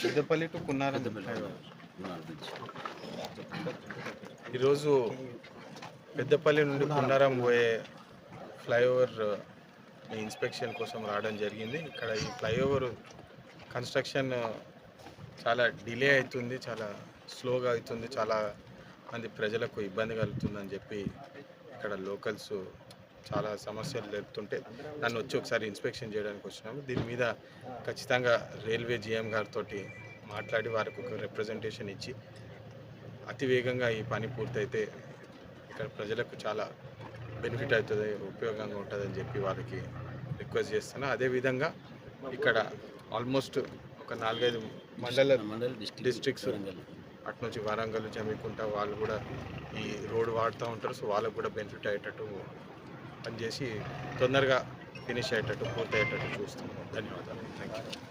Peddapalli to కున్నారం ఈరోజు పెద్దపల్లి నుండి కున్నారం పోయే ఫ్లైఓవర్ ఇన్స్పెక్షన్ కోసం రావడం జరిగింది. ఇక్కడ ఈ ఫ్లైఓవర్ కన్స్ట్రక్షన్ చాలా డిలే అవుతుంది చాలా స్లోగా అవుతుంది చాలా మంది ప్రజలకు ఇబ్బంది కలుగుతుందని చెప్పి ఇక్కడ లోకల్స్ చాలా సమస్యలు లేపుతుంటే నన్ను వచ్చి ఒకసారి ఇన్స్పెక్షన్ చేయడానికి వచ్చినాము. దీని మీద ఖచ్చితంగా రైల్వే జిఎం గారితో మాట్లాడి వారికి ఒక రిప్రజెంటేషన్ ఇచ్చి అతి వేగంగా ఈ పని పూర్తయితే ఇక్కడ ప్రజలకు చాలా బెనిఫిట్ అవుతుంది ఉపయోగంగా ఉంటుందని చెప్పి వాళ్ళకి రిక్వెస్ట్ చేస్తున్నా. అదేవిధంగా ఇక్కడ ఆల్మోస్ట్ ఒక నాలుగైదు మండల మండల్ డిస్ట్రిక్ట్స్ అటు నుంచి వరంగల్ జమ్మికుంట వాళ్ళు కూడా ఈ రోడ్ వాడుతూ ఉంటారు. సో వాళ్ళకు కూడా బెనిఫిట్ అయ్యేటట్టు పనిచేసి తొందరగా ఫినిష్ అయ్యేటట్టు పూర్తి అయ్యేటట్టు చూస్తున్నాం. ధన్యవాదాలు. Thank you